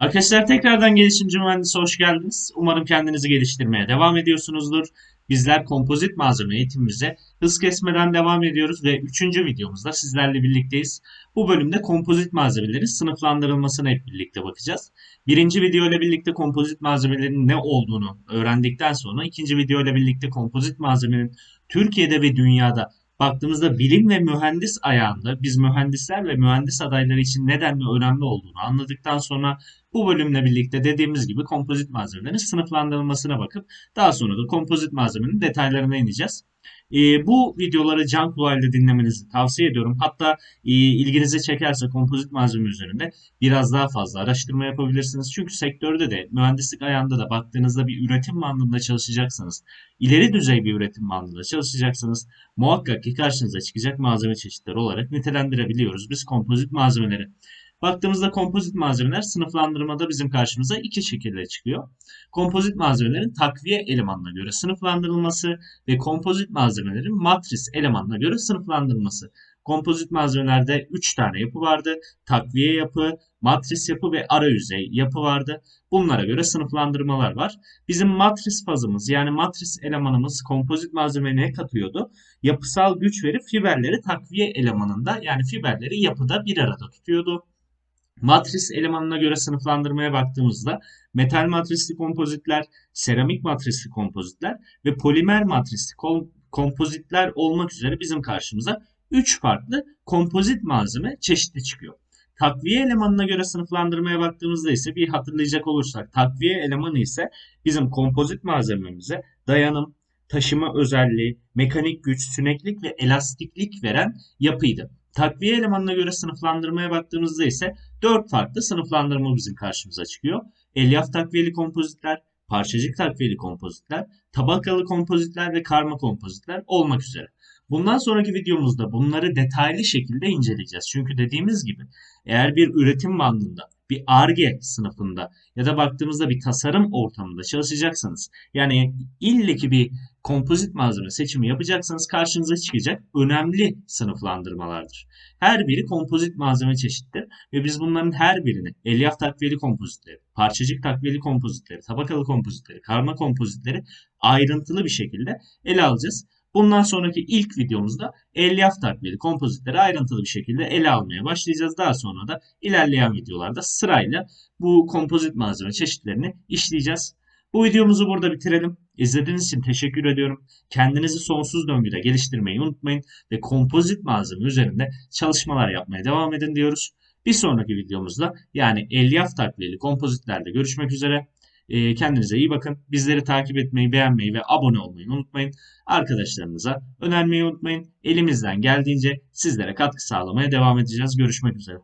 Arkadaşlar tekrardan gelişimci mühendisi hoş geldiniz. Umarım kendinizi geliştirmeye devam ediyorsunuzdur. Bizler kompozit malzeme eğitimimize hız kesmeden devam ediyoruz ve 3. videomuzda sizlerle birlikteyiz. Bu bölümde kompozit malzemelerin sınıflandırılmasına hep birlikte bakacağız. Birinci video ile birlikte kompozit malzemelerin ne olduğunu öğrendikten sonra ikinci video ile birlikte kompozit malzemenin Türkiye'de ve dünyada baktığımızda bilim ve mühendis ayağında biz mühendisler ve mühendis adayları için nedenle önemli olduğunu anladıktan sonra bu bölümle birlikte dediğimiz gibi kompozit malzemelerin sınıflandırılmasına bakıp daha sonra da kompozit malzemenin detaylarına ineceğiz. E, bu videoları can kulağıyla dinlemenizi tavsiye ediyorum. Hatta e, ilginizi çekerse kompozit malzeme üzerinde biraz daha fazla araştırma yapabilirsiniz. Çünkü sektörde de mühendislik ayağında da baktığınızda bir üretim bandında çalışacaksanız, ileri düzey bir üretim bandında çalışacaksanız muhakkak ki karşınıza çıkacak malzeme çeşitleri olarak nitelendirebiliyoruz biz kompozit malzemeleri. Baktığımızda kompozit malzemeler sınıflandırmada bizim karşımıza iki şekilde çıkıyor. Kompozit malzemelerin takviye elemanına göre sınıflandırılması ve kompozit malzemelerin matris elemanına göre sınıflandırılması. Kompozit malzemelerde 3 tane yapı vardı. Takviye yapı, matris yapı ve ara yüzey yapı vardı. Bunlara göre sınıflandırmalar var. Bizim matris fazımız yani matris elemanımız kompozit malzemeye ne katıyordu? Yapısal güç verip fiberleri takviye elemanında yani fiberleri yapıda bir arada tutuyordu. Matris elemanına göre sınıflandırmaya baktığımızda metal matrisli kompozitler, seramik matrisli kompozitler ve polimer matrisli kompozitler olmak üzere bizim karşımıza 3 farklı kompozit malzeme çeşitli çıkıyor. Takviye elemanına göre sınıflandırmaya baktığımızda ise bir hatırlayacak olursak takviye elemanı ise bizim kompozit malzememize dayanım, taşıma özelliği, mekanik güç, süneklik ve elastiklik veren yapıydı. Takviye elemanına göre sınıflandırmaya baktığımızda ise 4 farklı sınıflandırma bizim karşımıza çıkıyor. Elyaf takviyeli kompozitler, parçacık takviyeli kompozitler, tabakalı kompozitler ve karma kompozitler olmak üzere. Bundan sonraki videomuzda bunları detaylı şekilde inceleyeceğiz. Çünkü dediğimiz gibi eğer bir üretim bandında bir ARGE sınıfında ya da baktığımızda bir tasarım ortamında çalışacaksanız yani illeki bir kompozit malzeme seçimi yapacaksanız karşınıza çıkacak önemli sınıflandırmalardır. Her biri kompozit malzeme çeşittir ve biz bunların her birini elyaf takviyeli kompozitleri, parçacık takviyeli kompozitleri, tabakalı kompozitleri, karma kompozitleri ayrıntılı bir şekilde ele alacağız. Bundan sonraki ilk videomuzda elyaf takviyeli kompozitleri ayrıntılı bir şekilde ele almaya başlayacağız. Daha sonra da ilerleyen videolarda sırayla bu kompozit malzeme çeşitlerini işleyeceğiz. Bu videomuzu burada bitirelim. İzlediğiniz için teşekkür ediyorum. Kendinizi sonsuz döngüde geliştirmeyi unutmayın ve kompozit malzeme üzerinde çalışmalar yapmaya devam edin diyoruz. Bir sonraki videomuzda yani elyaf takviyeli kompozitlerde görüşmek üzere. E, kendinize iyi bakın. Bizleri takip etmeyi, beğenmeyi ve abone olmayı unutmayın. Arkadaşlarınıza önermeyi unutmayın. Elimizden geldiğince sizlere katkı sağlamaya devam edeceğiz. Görüşmek üzere.